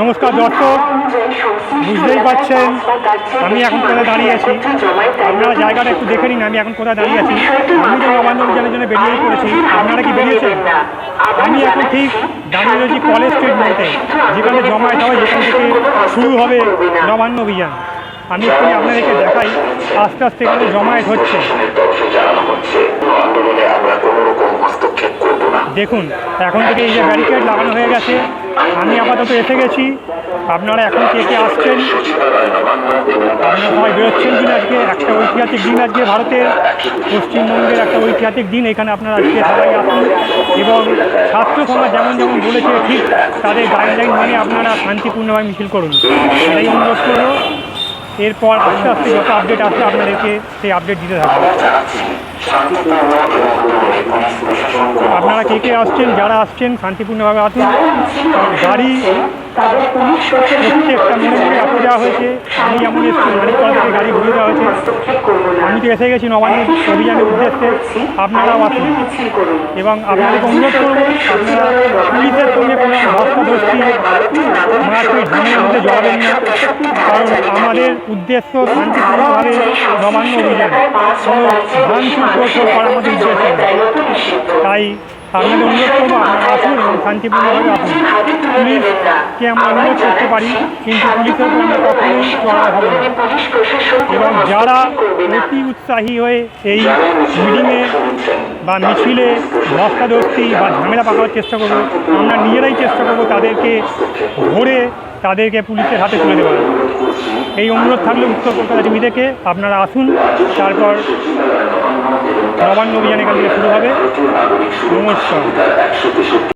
নমস্কার, দর্শক। বুঝতেই পারছেন আমি এখন কোথায় দাঁড়িয়ে আছি? আপনারা জায়গাটা একটু দেখে নিন, আমি এখন কোথায় দাঁড়িয়ে আছি। আমি তো নবান্ন অভিযানের জন্য বেরিয়ে পড়েছি। আপনারা কি বেরিয়েছেন? আমি এখন ঠিক দাঁড়িয়ে রয়েছি কলেজ স্ট্রিট মোড়ে যেখানে জমায়েত হবে যেখান থেকে শুরু হবে নবান্ন অভিযান। আমি একটু আপনাদেরকে দেখাই, আস্তে আস্তে এখানে জমায়েত হচ্ছে। দেখুন, এখন থেকে এই যে ব্যারিকেড লাগানো হয়ে গেছে, আমি আপাতত এসে গেছি। আপনারা এখন কে কে আসছেন? আপনারা সবাই বেরোচ্ছেন দিন আজকে? একটা ঐতিহাসিক দিন আজকে ভারতের। পশ্চিমবঙ্গের একটা ঐতিহাসিক দিন, এখানে আপনারা আজকে সবাই আসুন। এবং ছাত্র সমাজ যেমন যেমন বলেছে, ঠিক তাদের গাইডলাইন মেনে আপনারা শান্তিপূর্ণভাবে মিছিল করুন। এটাই অনুরোধ করব। এরপর আস্তে আস্তে যত আপডেট আসবে, আপনাদেরকে সেই আপডেট দিতে থাকব। আপনারা কে কে আসছেন, যারা আসছেন, শান্তিপূর্ণভাবে আসুন। গাড়ি, প্রত্যেকটা মনে মনে রাখতে দেওয়া হয়েছে। আমি যেমন এসেছি মানিকতলা থেকে গাড়ি ঘুরে দেওয়া হয়েছে। আমি তো এসে গেছি নবান্ন অভিযানের উদ্দেশ্যে। আপনারাও আসুন। এবং আপনাদেরকে অনুরোধ করব, আপনারা পুলিশের সঙ্গে কোনো ধস্তাধস্তি মারপিট ঝামেলার মধ্যে জড়াবেন না। কারণ আমাদের উদ্দেশ্য শান্তিপূর্ণভাবে নবান্ন অভিযান। কোনো তোড়ফোড় করার মধ্যে উদ্দেশ্য। তাই আপনাদের অনুরোধ করব আপনারা আসুন এবং শান্তিপূর্ণভাবে আসুন। পুলিশকে আমরা অনুরোধ করতে পারি, কিন্তু পুলিশের উপর আমরা কখনোই চড়া হবে না। এবং যারা অতি উৎসাহী হয়ে এই মিটিংয়ে বা মিছিলে ধস্তাধস্তি বা ঝামেলা পাকানোর চেষ্টা করব, আমরা নিজেরাই চেষ্টা করব তাদেরকে ধরে তাদেরকে পুলিশের হাতে তুলে দেওয়ার। এই অনুরোধ থাকলে উত্তর কলকাতা টিভি থেকে আপনারা আসুন। তারপর নবান্ন অভিযান এখান থেকে শুরু হবে। নমস্কার।